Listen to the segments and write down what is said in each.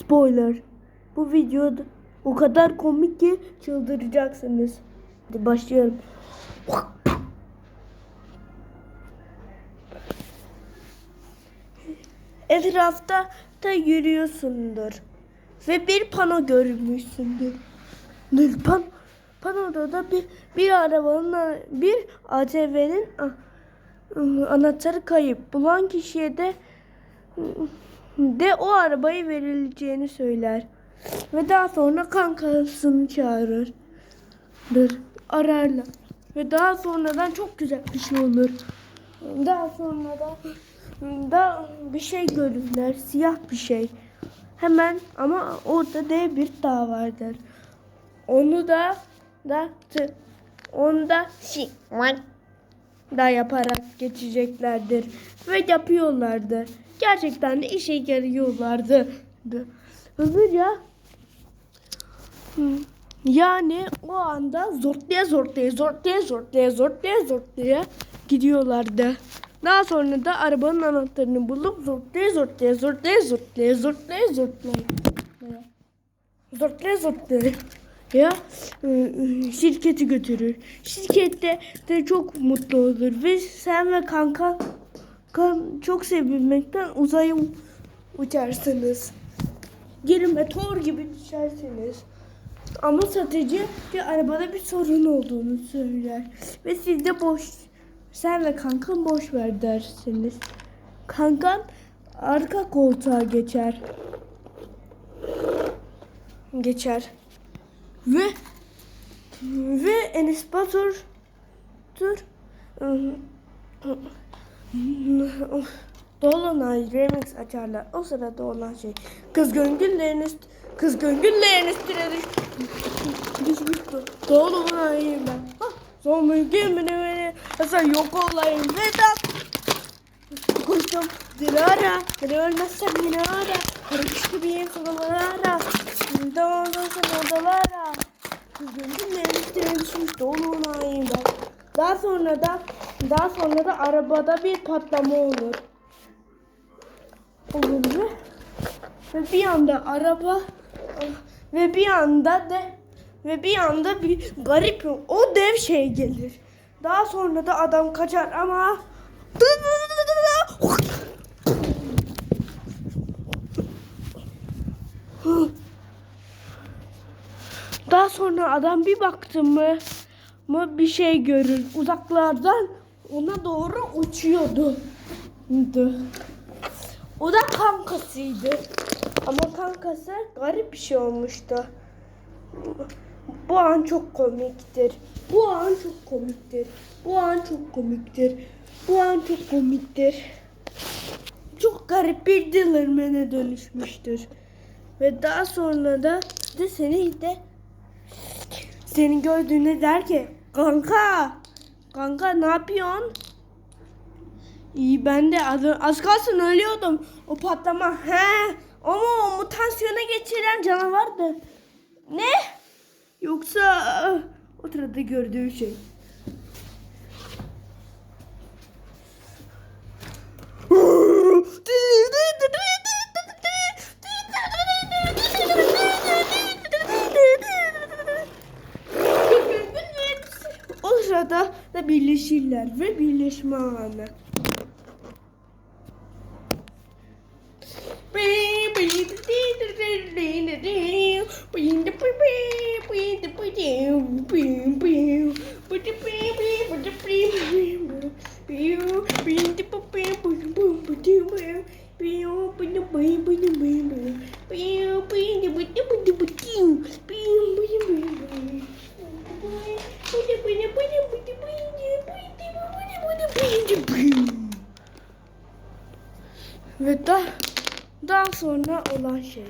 Spoiler. Bu video o kadar komik ki çıldıracaksınız. Hadi başlıyorum. Etrafta da yürüyorsundur. Ve bir pano görmüşsündür. Bir pan panoda da bir, bir arabanın bir ATV'nin anahtarı kayıp. Bulan kişiye de de o arabayı verileceğini söyler. Ve daha sonra kankasını çağırır. Dır, ararlar. Ve daha sonradan çok güzel bir şey olur. Daha sonra da bir şey görürler. Siyah bir şey. Hemen ama orada dev bir dağ vardır. Onu da da onu da şi da yaparak geçeceklerdir ve yapıyorlardı. Gerçekten de işe yarıyorlardı. Hızlıca Hı. yani o anda zortlaya zortlaya zortlaya zortlaya zortlaya zortlaya gidiyorlardı. Daha sonra da arabanın anahtarını bulup zortlaya zortlaya zortlaya zortlaya zortlaya zortlaya zortlaya zortlaya ya e, şirketi götürür. Şirkette de çok mutlu olur ve sen ve kanka kan çok sevilmekten uzaya uçarsınız. Geri meteor gibi düşersiniz. Ama satıcı bir arabada bir sorun olduğunu söyler. Ve siz de boş, sen ve kankan boş ver dersiniz. Kankan arka koltuğa geçer. Geçer. Ve ve Enes Batur dur Dolunay remix açarlar. O sırada olan şey. Kız gönüllerin üst, kız gönüllerin üstüne düş. Düşmüş do- Dolunay'ım ben. Son mümkün beni beni. Sen yok olayım. Vedat. Koştum. Dilara. Beni ölmezsen beni ara. Karış gibiyim soruları ara. Doğru sen odalara. Kız gönüllerin üstüne düşmüş. Dolunay'ım ben. Daha sonra da daha sonra da arabada bir patlama olur. Olur ve, ve bir anda araba ve bir anda da ve bir anda bir garip o dev şey gelir. Daha sonra da adam kaçar ama daha sonra adam bir baktı mı mı bir şey görür. Uzaklardan ona doğru uçuyordu. O da kankasıydı. Ama kankası garip bir şey olmuştu. Bu an çok komiktir. Bu an çok komiktir. Bu an çok komiktir. Bu an çok komiktir. Çok garip bir Dillerman'e dönüşmüştür. Ve daha sonra da de seni de seni gördüğünde der ki kanka kanka ne yapıyorsun? İyi ben de az, az kalsın ölüyordum. O patlama. He. Ama o mutasyona geçiren canavardı. Ne? Yoksa eh, o sırada gördüğü şey. Sırada da birleşirler ve birleşme anı. Ve da, daha sonra olan şey.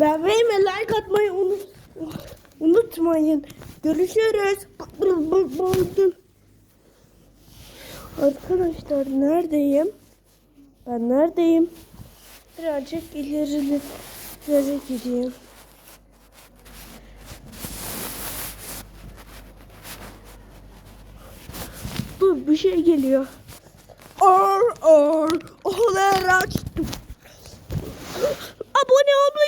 Ve like atmayı unut, unutmayın. Görüşürüz. Arkadaşlar neredeyim? Ben neredeyim? Birazcık ilerilere gideyim. Abi bir şey geliyor. Or or olarak. Abone olmayı